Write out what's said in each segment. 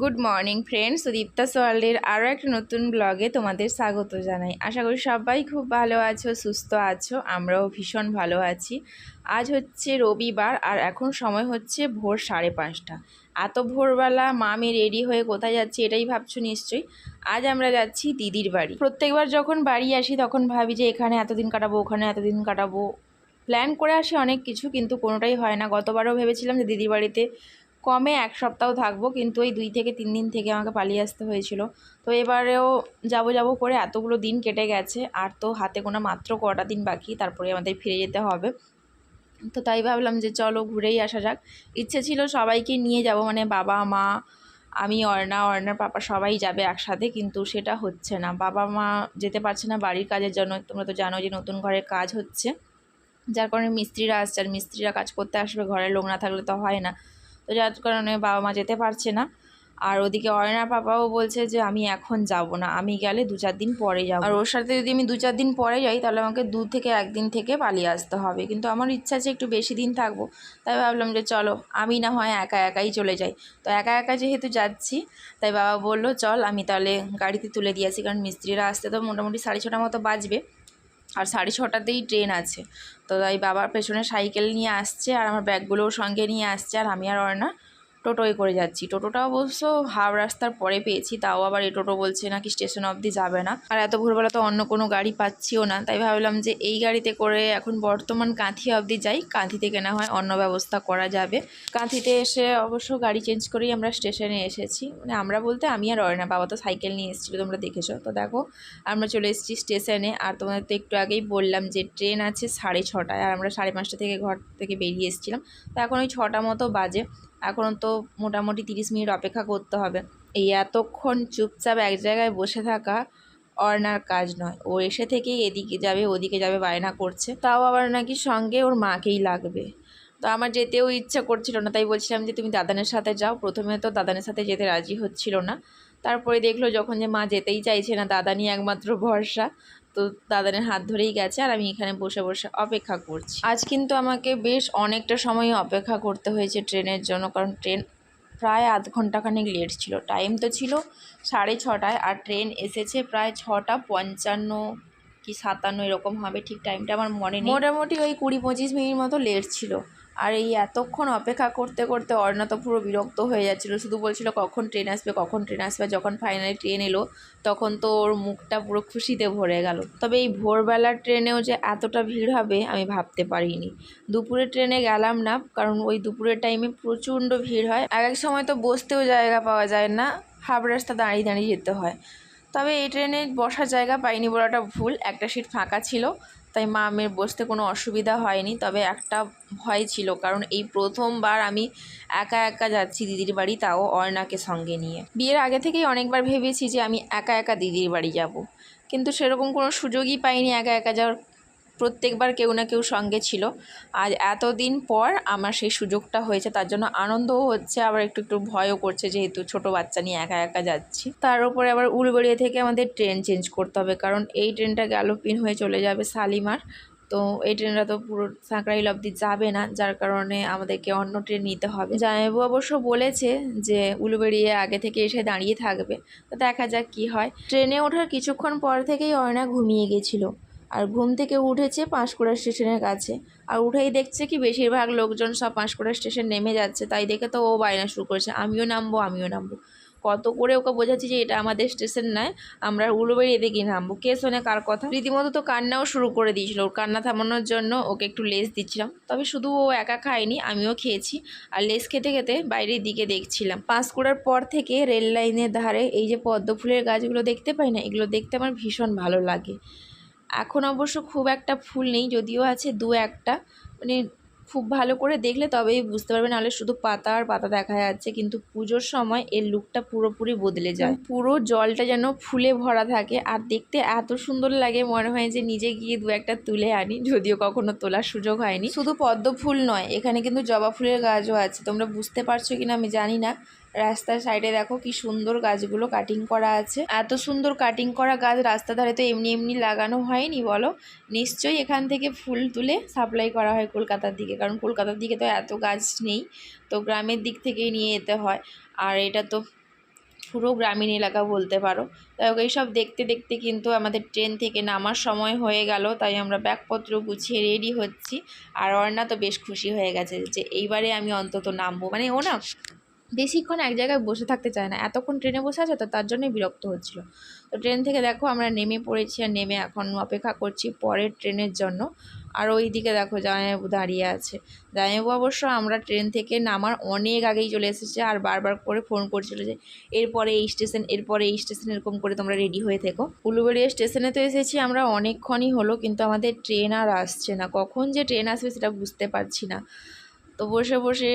Good morning friends Dipta সোয়ালের আরও একটা নতুন ব্লগে তোমাদের স্বাগত জানাই। আশা করি সবাই খুব ভালো আছো, সুস্থ আছো। আমরাও ভীষণ ভালো আছি। আজ হচ্ছে রবিবার আর এখন সময় হচ্ছে ভোর সাড়ে পাঁচটা। এত ভোরবেলা মা আমি রেডি হয়ে কোথায় যাচ্ছি এটাই ভাবছ নিশ্চয়ই? আজ আমরা যাচ্ছি দিদির বাড়ি। প্রত্যেকবার যখন বাড়ি আসি তখন ভাবি যে এখানে এতদিন কাটাবো, ওখানে এতদিন কাটাবো। প্ল্যান করে আসি অনেক কিছু কিন্তু কোনোটাই হয় না। গতবারও ভেবেছিলাম যে দিদির বাড়িতে কমে এক সপ্তাহ থাকব, কিন্তু ওই দুই থেকে তিন দিন থেকে আমাকে পালিয়ে আসতে হয়েছিল। তো এবারেও যাব যাব করে এতগুলো দিন কেটে গেছে, আর তো হাতে কোনো মাত্র কটা দিন বাকি, তারপরে আমাদের ফিরে যেতে হবে। তো তাই ভাবলাম যে চলো ঘুরেই আসা যাক। ইচ্ছে ছিল সবাইকে নিয়ে যাব মানে বাবা, মা, আমি, অর্ণা, অর্ণার পাপা সবাই যাবে একসাথে, কিন্তু সেটা হচ্ছে না। বাবা, মা যেতে পারছে না বাড়ির কাজের জন্য, তোমরা তো জানো যে নতুন ঘরের কাজ হচ্ছে। যার কারণে মিস্ত্রিরা আসছে, আর মিস্ত্রিরা কাজ করতে আসবে, ঘরের লোক না থাকলে তো হয় না। তো যার কারণে বাবা মা যেতে পারছে না। আর ওদিকে অয়নার পাপাও বলছে যে, আমি এখন যাব না, আমি গেলে দু চার দিন পরে যাব। আর ওর সাথে যদি আমি দু চার দিন পরে যাই, তাহলে আমাকে দু থেকে একদিন থেকে পালিয়ে আসতে হবে। কিন্তু আমার ইচ্ছা আছে একটু বেশি দিন থাকব। তাই ভাবলাম যে, চলো, আমি না হয় একা একাই চলে যাই। তো একা একা যেহেতু যাচ্ছি, তাই বাবা বলল, চল, আমি তাহলে গাড়িতে তুলে দিয়ে আসি। কারণ মিস্ত্রিরা আসতে তো মোটামুটি সাড়ে ছটার মতো বাজবে। আর সাড়ে ছটাতেই ট্রেন আছে। তো তাই বাবার পেছনে সাইকেল নিয়ে আসছে আর আমার ব্যাগগুলোও সঙ্গে নিয়ে আসছে আর আমি আর অর্ণা টোটোয় করে যাচ্ছি। টোটোটা অবশ্য হাওড় রাস্তার পরে পেয়েছি, তাও আবার এই টোটো বলছে নাকি স্টেশন অবধি যাবে না। আর এত ভোরবেলা তো অন্য কোনো গাড়ি পাচ্ছিও না, তাই ভাবলাম যে এই গাড়িতে করে এখন বর্তমান কাঁথি অবধি যাই, কাঁথিতে কেনা হয় অন্য ব্যবস্থা করা যাবে। কাঁথিতে এসে অবশ্য গাড়ি চেঞ্জ করেই আমরা স্টেশনে এসেছি। মানে আমরা বলতে আমি আর অয়না বাবা তো সাইকেল নিয়ে এসেছিল, তোমরা দেখেছ। তো দেখো, আমরা চলে এসেছি স্টেশনে, আর তোমাদের তো একটু আগেই বললাম যে ট্রেন আছে সাড়ে ছটায়, আর আমরা সাড়ে পাঁচটা থেকে ঘর থেকে বেরিয়ে এসেছিলাম। তো এখন ওই ছটা মতো বাজে। এখনও তো মোটামুটি তিরিশ মিনিট অপেক্ষা করতে হবে। এই এতক্ষণ চুপচাপ এক জায়গায় বসে থাকা অর্ণার কাজ নয়। ও এসে থেকেই এদিকে যাবে, ওদিকে যাবে, বায়না করছে। তাও আবার নাকি সঙ্গে ওর মাকেই লাগবে। তো আমার যেতেও ইচ্ছা করছিল না, তাই বলছিলাম যে তুমি দাদানের সাথে যাও। প্রথমে তো দাদানের সাথে যেতে রাজি হচ্ছিল না। তারপরে দেখল যখন যে মা যেতেই চাইছে না, দাদা নিয়ে একমাত্র ভরসা। তো দাদানের হাত ধরেই গেছে আর আমি এখানে বসে বসে অপেক্ষা করছি। আজ কিন্তু আমাকে বেশ অনেকটা সময় অপেক্ষা করতে হয়েছে ট্রেনের জন্য, কারণ ট্রেন প্রায় আধ ঘন্টাখানেক লেট ছিল। টাইম তো ছিল সাড়ে ছটায় আর ট্রেন এসেছে প্রায় ছটা পঞ্চান্ন কি সাতান্ন এরকম হবে, ঠিক টাইমটা আমার মনে নেই। মোটামুটি ওই কুড়ি পঁচিশ মিনিট মতো লেট ছিল। আর এই এতক্ষণ অপেক্ষা করতে করতে অর্ণা তো পুরো বিরক্ত হয়ে যাচ্ছিল। শুধু বলছিল, কখন ট্রেন আসবে, কখন ট্রেন আসবে? যখন ফাইনালি ট্রেন এলো, তখন তো ওর মুখটা পুরো খুশিতে ভরে গেল। তবে এই ভোরবেলার ট্রেনেও যে এতটা ভিড় হবে, আমি ভাবতে পারিনি। দুপুরের ট্রেনে গেলাম না, কারণ ওই দুপুরের টাইমে প্রচণ্ড ভিড় হয়। এক এক সময় তো বসতেও জায়গা পাওয়া যায় না, হাফ রাস্তা দাঁড়িয়ে দাঁড়িয়ে যেতে হয়। তবে এই ট্রেনে বসার জায়গা পাইনি বলাটা ভুল, একটা সিট ফাঁকা ছিল। তাই মা মেয়ের বসতে কোনো অসুবিধা হয়নি, তবে একটা ভয় ছিল, কারণ এই প্রথমবার আমি একা একা যাচ্ছি দিদির বাড়ি, তাও অর্ণাকে সঙ্গে নিয়ে। বিয়ের আগে থেকেই অনেকবার ভেবেছি যে আমি একা একা দিদির বাড়ি যাব, কিন্তু সেরকম কোনো সুযোগই পাইনি একা একা যাওয়ার প্রত্যেকবার কেউ না কেউ সঙ্গে ছিল। আজ এতদিন পর আমার সেই সুযোগটা হয়েছে, তার জন্য আনন্দও হচ্ছে, আবার একটু একটু ভয়ও করছে যেহেতু ছোট বাচ্চা নিয়ে একা একা যাচ্ছি। তার উপরে আবার উলবেড়িয়া থেকে আমাদের ট্রেন চেঞ্জ করতে হবে, কারণ এই ট্রেনটা গ্যালোপিন হয়ে চলে যাবে শালিমার। তো এই ট্রেনটা তো পুরো সাঁকড়াইল অবধি যাবে না, যার কারণে আমাদেরকে অন্য ট্রেন নিতে হবে। জামাইবু অবশ্য বলেছে যে উলুবেড়িয়ে আগে থেকে এসে দাঁড়িয়ে থাকবে, তো দেখা যাক কি হয়। ট্রেনে ওঠার কিছুক্ষণ পর থেকেই অয়না ঘুমিয়ে গেছিল। আর ঘুম থেকে উঠেছে পাঁশকুড়া স্টেশনের কাছে। আর উঠেই দেখছে কি বেশিরভাগ লোকজন সব পাঁশকুড়া স্টেশন নেমে যাচ্ছে, তাই দেখে তো ও বায়না শুরু করেছে, আমিও নামবো আমিও নামবো। কত করে ওকে বোঝাচ্ছি যে এটা আমাদের স্টেশন নয়, আমরা উলুবেড়ি এদিকে নামবো। কে শোনে কার কথা? রীতিমতো তো কান্নাও শুরু করে দিয়েছিল, ওর কান্না থামানোর জন্য ওকে একটু লেস দিচ্ছিলাম। তবে শুধু ও একা খায়নি, আমিও খেয়েছি, আর লেস খেতে খেতে বাইরের দিকে দেখছিলাম। পাঁশকুড়ার পর থেকে রেল লাইনের ধারে এই যে পদ্ম ফুলের গাছগুলো দেখতে পাই না, এগুলো দেখতে আমার ভীষণ ভালো লাগে। এখন অবশ্য খুব একটা ফুল নেই যদিও আছে দু একটা। মানে খুব ভালো করে দেখলে তবেই বুঝতে পারবে নাহলে শুধু পাতা আর পাতা দেখা যাচ্ছে কিন্তু পুজোর সময় এর লুকটা পুরোপুরি বদলে যায়। পুরো জলটা যেন ফুলে ভরা থাকে আর দেখতে এত সুন্দর লাগে মনে হয় যে নিজে গিয়ে দু একটা তুলে আনি যদিও কখনো তোলার সুযোগ হয়নি। শুধু পদ্ম ফুল নয় এখানে কিন্তু জবা ফুলের গাছও আছে তোমরা বুঝতে পারছ কিনা আমি জানি না। রাস্তার সাইডে দেখো কি সুন্দর গাছগুলো কাটিং করা আছে। এত সুন্দর কাটিং করা গাছ রাস্তা ধারে তো এমনি এমনি লাগানো হয়নি বলো। নিশ্চয়ই এখান থেকে ফুল তুলে সাপ্লাই করা হয় কলকাতার দিকে, কারণ কলকাতার দিকে তো এত গাছ নেই, তো গ্রামের দিক থেকেই নিয়ে যেতে হয়। আর এটা তো পুরো গ্রামীণ এলাকা বলতে পারো। তাই এইসব দেখতে দেখতে কিন্তু আমাদের ট্রেন থেকে নামার সময় হয়ে গেল, তাই আমরা ব্যাগপত্র গুছিয়ে রেডি হচ্ছি। আর অর্ণা তো বেশ খুশি হয়ে গেছে যে এইবারে আমি অন্তত নামবো। মানে ও না বেশিক্ষণ এক জায়গায় বসে থাকতে চায় না। এতক্ষণ ট্রেনে বসে আছে তো তার জন্যই বিরক্ত হচ্ছিল। তো ট্রেন থেকে দেখো আমরা নেমে পড়েছি আর নেমে এখন অপেক্ষা করছি পরের ট্রেনের জন্য। আর ওই দিকে দেখো জামাইবাবু দাঁড়িয়ে আছে। জামাইবাবু অবশ্য আমরা ট্রেন থেকে নামার অনেক আগেই চলে এসেছে আর বারবার করে ফোন করছিল যে, এরপরে এই স্টেশন, এরপরে এই স্টেশন, এরকম করে তোমরা রেডি হয়ে থেকো। উলুবেড়িয়া স্টেশনে তো এসেছি আমরা অনেকক্ষণই হলো, কিন্তু আমাদের ট্রেন আর আসছে না। কখন যে ট্রেন আসবে সেটা বুঝতে পারছি না। তো বসে বসে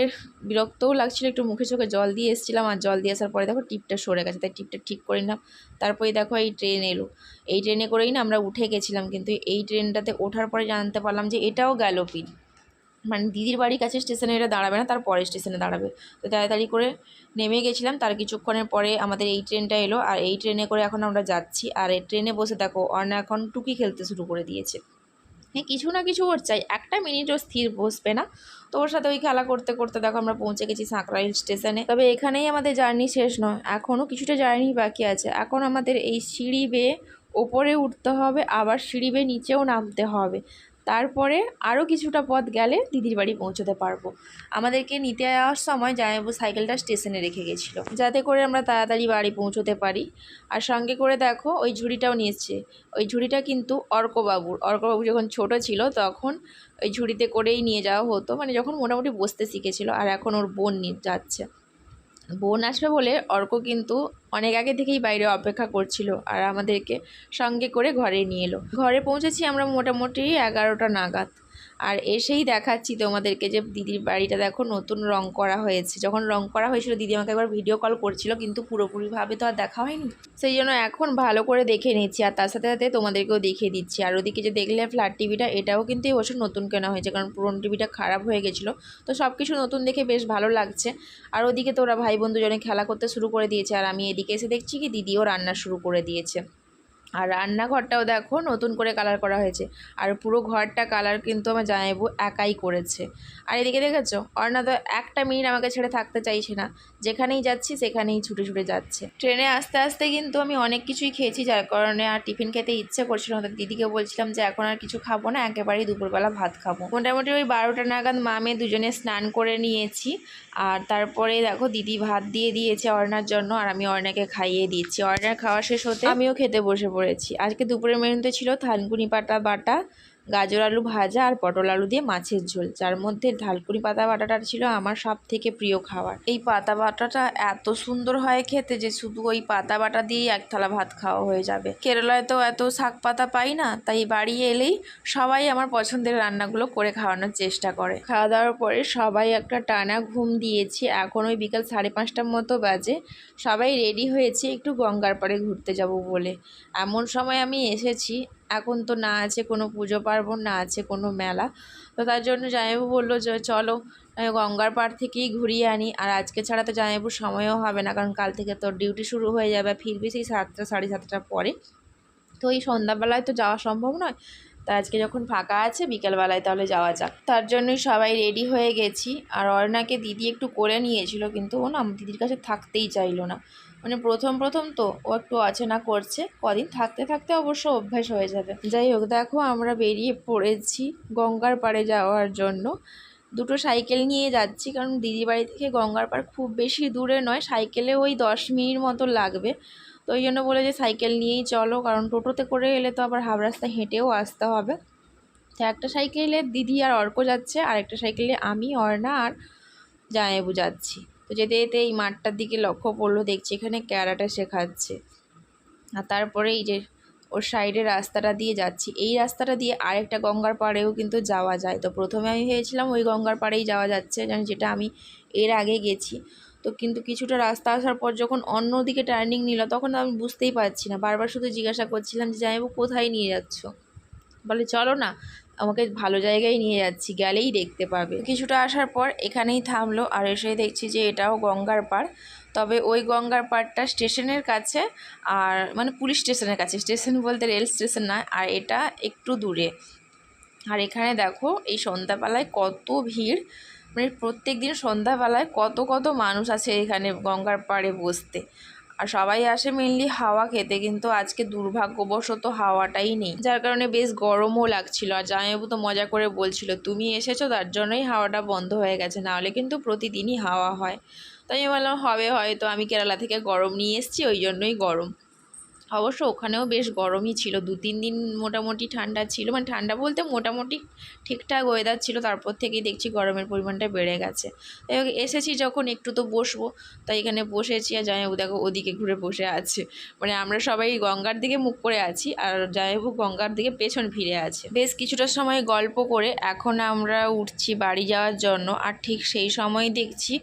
বিরক্তও লাগছিল, একটু মুখে চোখে জল দিয়ে এসেছিলাম আর জল দিয়ে আসার পরে দেখো টিপটা সরে গেছে, তাই টিপটা ঠিক করে নিলাম। তারপরে দেখো এই ট্রেন এলো। এই ট্রেনে করেই না আমরা উঠে গেছিলাম, কিন্তু এই ট্রেনটাতে ওঠার পরে জানতে পারলাম যে এটাও গেল পিন। মানে দিদির বাড়ির কাছে স্টেশনে এটা দাঁড়াবে না তার পরে স্টেশনে দাঁড়াবে। তো তাড়াতাড়ি করে নেমে গেছিলাম, তার কিছুক্ষণের পরে আমাদের এই ট্রেনটা এলো আর এই ট্রেনে করে এখন আমরা যাচ্ছি। আর এই ট্রেনে বসে দেখো অর্ণা এখন টুকি খেলতে শুরু করে দিয়েছে। হ্যাঁ কিছু না কিছু ওর চাই। একটা মিনিট ও স্থির বসবে না। তো ওর সাথে ওই খেলা করতে করতে দেখো আমরা পৌঁছে গেছি সাঁকরাইল স্টেশনে। তবে এখানেই আমাদের জার্নি শেষ নয়। এখনও কিছুটা জার্নি বাকি আছে। এখন আমাদের এই সিঁড়ি বেয়ে ওপরে উঠতে হবে, আবার সিঁড়ি বেয়ে নিচেও নামতে হবে। তারপরে আরও কিছুটা পথ গেলে দিদির বাড়ি পৌঁছতে পারব। আমাদেরকে নিতে যাওয়ার সময় জামাইবাবু সাইকেলটা স্টেশনে রেখে গেছিল। যাতে করে আমরা তাড়াতাড়ি বাড়ি পৌঁছতে পারি। আর সঙ্গে করে দেখো, ওই ঝুড়িটাও নিয়েছে। ওই ঝুড়িটা কিন্তু অর্কবাবুর। অর্কবাবু যখন ছোট ছিল তখন ওই ঝুড়িতে করেই নিয়ে যাওয়া হতো। মানে যখন মোটামুটি বসতে শিখেছিল। আর এখন ওর বোন নিয়ে যাচ্ছে। বোন আসবে বলে অর্ক কিন্তু অনেক আগে থেকেই বাইরে অপেক্ষা করছিল আর আমাদেরকে সঙ্গে করে ঘরে নিয়ে এলো। ঘরে পৌঁছেছি আমরা মোটামুটি এগারোটা নাগাদ। আর এসেই দেখাচ্ছি তোমাদেরকে যে দিদির বাড়িটা দেখো, নতুন রং করা হয়েছে। যখন রং করা হয়েছিল, দিদি আমাকে একবার ভিডিও কল করছিল, কিন্তু পুরোপুরিভাবে তো আর দেখা হয়নি। সেই জন্য এখন ভালো করে দেখে নিচ্ছি, আর তার সাথে সাথে তোমাদেরকেও দেখিয়ে দিচ্ছি। আর ওদিকে যে দেখলে ফ্ল্যাট টিভিটা এটাও কিন্তু এই বছর নতুন কেনা হয়েছে, কারণ পুরনো টিভিটা খারাপ হয়ে গেছিল। তো সব কিছু নতুন দেখে বেশ ভালো লাগছে। আর ওদিকে তো ওরা ভাই বন্ধু জনে খেলা করতে শুরু করে দিয়েছে, আর আমি এদিকে এসে দেখছি কি দিদিও রান্না শুরু করে দিয়েছে। আর রান্নাঘরটাও দেখো নতুন করে কালার করা হয়েছে। আর পুরো ঘরটা কালার কিন্তু আমার জামাইবু একাই করেছে। আর এদিকে দেখেছ? অর্ণা তো একটা মিনিট আমাকে ছেড়ে থাকতে চাইছে না। যেখানেই যাচ্ছি, সেখানেই ছুটে ছুটে যাচ্ছে। ট্রেনে আস্তে আস্তে কিন্তু আমি অনেক কিছুই খেয়েছি, যার কারণে আর টিফিন খেতে ইচ্ছে করছিল না। দিদিকে বলছিলাম যে, এখন আর কিছু খাব না, একেবারেই দুপুরবেলা ভাত খাব। মোটামুটি ওই বারোটা নাগাদ মামে দুজনে স্নান করে নিয়েছি। আর তারপরে দেখো, দিদি ভাত দিয়ে দিয়েছে অর্ণার জন্য, আর আমি অর্ণাকে খাইয়ে দিচ্ছি। অর্ণার খাওয়া শেষ হতে আমিও খেতে বসে পড়েছি আজকে দুপুরের মেনুতে ছিল থানকুনি পাতা বাটা গাজর আলু ভাজা আর পটল আলু দিয়ে মাছের ঝোল, যার মধ্যে ঢালকুনি পাতা বাটাটা ছিল আমার সব থেকে প্রিয় খাবার। এই পাতা বাটাটা এত সুন্দর হয় খেতে যে শুধু ওই পাতা বাটা দিয়েই এক থালা ভাত খাওয়া হয়ে যাবে। কেরালায় তো এত শাক পাতা পাই না, তাই বাড়ি এলেই সবাই আমার পছন্দের রান্নাগুলো করে খাওয়ানোর চেষ্টা করে। খাওয়া দাওয়ার পরে সবাই একটা টানা ঘুম দিয়েছি, এখন ওই বিকাল সাড়ে পাঁচটার মতো বাজে। সবাই রেডি হয়েছে একটু গঙ্গার পাড়ে ঘুরতে যাব বলে। এমন সময় আমি এসেছি এখন তো না আছে, কোনো পুজো পার্বণ, না আছে কোনো মেলা। তো তার জন্য জামাইবাবু বলল যে, চলো গঙ্গার পাড় থেকেই ঘুরিয়ে আনি। আর আজকে ছাড়া তো জামাইবাবুর সময়ও হবে না, কারণ কাল থেকে তোর ডিউটি শুরু হয়ে যাবে ফিরবি সেই সাতটা, সাড়ে সাতটার পরে। তো এই সন্ধ্যাবেলায় তো যাওয়া সম্ভব নয়। তা আজকে যখন ফাঁকা আছে, বিকেলবেলায় তাহলে যাওয়া যাক। তার জন্যই সবাই রেডি হয়ে গেছি। আর অর্ণাকে দিদি একটু করে নিয়েছিল, কিন্তু ও না, দিদির কাছে থাকতেই চাইলো না। মানে প্রথম প্রথম তো ও একটু অচেনা করছে। কদিন থাকতে থাকতে অবশ্য অভ্যাস হয়ে যাবে। যাই হোক, দেখো আমরা বেরিয়ে পড়েছি গঙ্গার পাড়ে যাওয়ার জন্য। দুটো সাইকেল নিয়ে যাচ্ছি, কারণ দিদি বাড়ি থেকে গঙ্গার পাড় খুব বেশি দূরে নয়। সাইকেলে ওই দশ মিনিট মতো লাগবে। তো ওই জন্য বলে যে সাইকেল নিয়েই চলো, কারণ টোটোতে করে এলে তো আবার হাফ রাস্তা হেঁটেও আসতে হবে। তো একটা সাইকেলে দিদি আর অর্ক যাচ্ছে আর একটা সাইকেলে আমি, অর্ণা আর জামাইবু যাচ্ছি। তো যেতে যেতে এই মাঠটার দিকে লক্ষ্য পড়ল দেখছি এখানে ক্যারাটে শেখাচ্ছে। আর তারপরে এই যে ওর সাইডে রাস্তাটা দিয়ে যাচ্ছি, এই রাস্তাটা দিয়ে আরেকটা গঙ্গার পাড়েও কিন্তু যাওয়া যায়। তো প্রথমে আমি ভেবেছিলাম ওই গঙ্গার পাড়েই যাওয়া যাচ্ছে, জানি যেটা আমি এর আগে গেছি। তো কিন্তু কিছুটা রাস্তা আসার পর যখন অন্য দিকে টার্নিং নিল, তখন আমি বুঝতেই পারছি না। বারবার শুধু জিজ্ঞাসা করছিলাম যে যাইবো কোথায় নিয়ে যাচ্ছ? বলে, চলো না আমাকে ভালো জায়গায় নিয়ে যাচ্ছি, গেলেই দেখতে পাবে। কিছুটা আসার পর এখানেই থামলো আর এসে দেখছি যে এটাও গঙ্গার পাড়। তবে ওই গঙ্গার পাড়টা স্টেশনের কাছে আর মানে পুলিশ স্টেশনের কাছে। স্টেশন বলতে রেল স্টেশন নয় আর এটা একটু দূরে। আর এখানে দেখো এই সন্ধ্যাবেলায় কত ভিড়। মানে প্রত্যেক দিন সন্ধ্যাবেলায় কত কত মানুষ আছে এখানে গঙ্গার পাড়ে বসতে। আর সবাই আসে মেনলি হাওয়া খেতে, কিন্তু আজকে দুর্ভাগ্যবশত হাওয়াটাই নেই। যার কারণে বেশ গরমও লাগছিল। আর জামাইবাবু তো মজা করে বলছিল, তুমি এসেছ, তার জন্যই হাওয়াটা বন্ধ হয়ে গেছে। নাহলে কিন্তু প্রতিদিনই হাওয়া হয়। তাই আমি বললাম, হবে, হয়তো আমি কেরালা থেকে গরম নিয়ে এসেছি, ওই জন্যই গরম। অবশ্য ওখানেও বেশ গরমই ছিল। দু, তিন দিন মোটামুটি ঠান্ডা ছিল। মানে ঠান্ডা বলতে মোটামুটি ঠিকঠাক ওয়েদার ছিল। তারপর থেকেই দেখছি গরমের পরিমাণটা বেড়ে গেছে। তাই এসেছি যখন একটু তো বসবো। তাই এখানে বসেছি আর জামাইবাবু দেখো ওদিকে ঘুরে বসে আছে। মানে আমরা সবাই গঙ্গার দিকে মুখ করে আছি আর জামাইবাবু গঙ্গার দিকে পেছন ফিরে আছে। বেশ কিছুটা সময় গল্প করে এখন আমরা উঠছি বাড়ি যাওয়ার জন্য। আর ঠিক সেই সময় দেখছি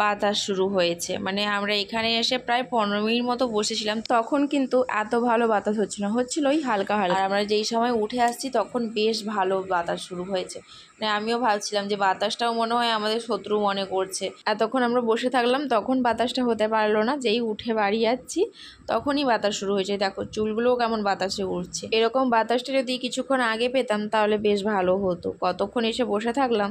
বাতাস শুরু হয়েছে। মানে আমরা এখানে এসে প্রায় পনেরো মিনিট মতো বসেছিলাম। তখন কিন্তু এত ভালো বাতাস হচ্ছিল না। হচ্ছিল ওই হালকা হালকা। আর আমরা যেই সময় উঠে আসছি তখন বেশ ভালো বাতাস শুরু হয়েছে। মানে আমিও ভাবছিলাম যে বাতাসটাও মনে হয় আমাদের শত্রু মনে করছে। এতক্ষণ আমরা বসে থাকলাম, তখন বাতাসটা হতে পারল না। যেই উঠে বাড়ি যাচ্ছি, তখনই বাতাস শুরু হয়েছে। দেখো, চুলগুলোও কেমন বাতাসে উঠছে এরকম বাতাসটা যদি কিছুক্ষণ আগে পেতাম, তাহলে বেশ ভালো হতো। কতক্ষণ এসে বসে থাকলাম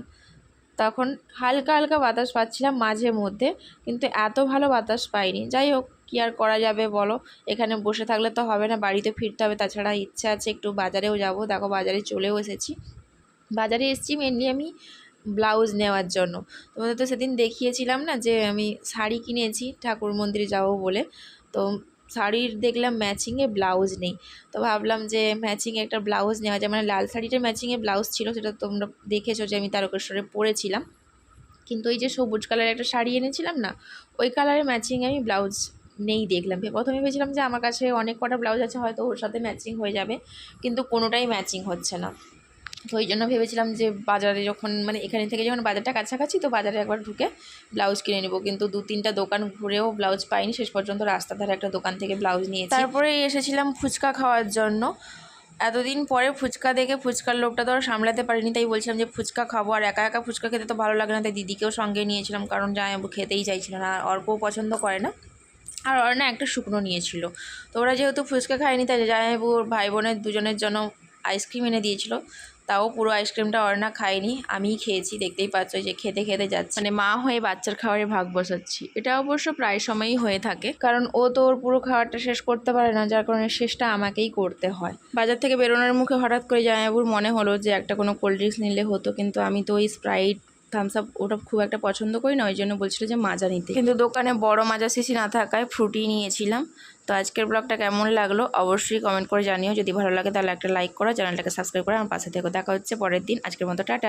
তখন হালকা হালকা বাতাস পাচ্ছিলাম মাঝে মধ্যে, কিন্তু এত ভালো বাতাস পাইনি। যাই হোক, কী আর করা যাবে বলো? এখানে বসে থাকলে তো হবে না, বাড়িতে ফিরতে হবে। তাছাড়া ইচ্ছা আছে একটু বাজারেও যাব। দেখো, বাজারে চলেও এসেছি। বাজারে এসেছি মেনলি আমি ব্লাউজ নেওয়ার জন্য। তোমাদের তো সেদিন দেখিয়েছিলাম না যে আমি শাড়ি কিনেছি ঠাকুর মন্দিরে যাব বলে। তো শাড়ির দেখলাম ম্যাচিংয়ে ব্লাউজ নেই। তো ভাবলাম যে ম্যাচিংয়ে একটা ব্লাউজ নেওয়া যায়। মানে লাল শাড়িটা ম্যাচিংয়ে ব্লাউজ ছিল, সেটা তোমরা দেখেছ যে আমি তারকেশ্বরে পরেছিলাম। কিন্তু ওই যে সবুজ কালারের একটা শাড়ি এনেছিলাম না, ওই কালারের ম্যাচিংয়ে আমি ব্লাউজ নেই দেখলাম। প্রথমে ভেবেছিলাম যে আমার কাছে অনেক কটা ব্লাউজ আছে, হয়তো ওর সাথে ম্যাচিং হয়ে যাবে, কিন্তু কোনোটাই ম্যাচিং হচ্ছে না। তো ওই জন্য ভেবেছিলাম যে বাজারে যখন মানে এখানে থেকে যখন বাজারটা কাছাকাছি, তো বাজারে একবার ঢুকে ব্লাউজ কিনে নেব। কিন্তু দু তিনটা দোকান ঘুরেও ব্লাউজ পাইনি। শেষ পর্যন্ত রাস্তা ধারে একটা দোকান থেকে ব্লাউজ নিয়েছি। তারপরে এসেছিলাম ফুচকা খাওয়ার জন্য। এতদিন পরে ফুচকা দেখে ফুচকার লোকটা তো আর সামলাতে পারিনি। তাই বলছিলাম যে ফুচকা খাব। আর একা একা ফুচকা খেতে তো ভালো লাগে না। তাই দিদিকেও সঙ্গে নিয়েছিলাম। কারণ জামাইবাবু খেতেই চাইছিল না। আর অর্কও পছন্দ করে না। আর ওরা না একটা শুকনো নিয়েছিল। তো ওরা যেহেতু ফুচকা খায়নি, তাই জামাইবাবু ভাই বোনের দুজনের জন্য আইসক্রিম এনে দিয়েছিল। তাও পুরো আইসক্রিমটা অর্ণা খাইনি আমিই খেয়েছি, দেখতেই পাচ্ছ যে খেতে খেতে যাচ্ছে। মানে মা হয়ে বাচ্চার খাবারে ভাগ বসাচ্ছি। এটা অবশ্য প্রায় সময়ই হয়ে থাকে, কারণ ও তো ওর পুরো খাবারটা শেষ করতে পারে না, যার কারণে শেষটা আমাকেই করতে হয়। বাজার থেকে বেরোনোর মুখে হঠাৎ করে জামাইবাবুর মনে হলো যে একটা কোনো কোল্ড ড্রিঙ্কস নিলে হতো, কিন্তু আমি তো ওই স্প্রাইট থামস আপ ওটা খুব একটা পছন্দ করি না, ওই জন্য বলছিল যে মাজা নিতে। কিন্তু দোকানে বড় মাজা শিশি না থাকায় ফ্রুটি নিয়েছিলাম। তো আজকের ব্লগটা কেমন লাগল অবশ্যই কমেন্ট করে জানিও। যদি ভালো লাগে তাহলে একটা লাইক করো, চ্যানেলটাকে সাবস্ক্রাইব করে আমার পাশে থেকে। দেখা হচ্ছে পরের দিন। আজকের মতো, টাটা।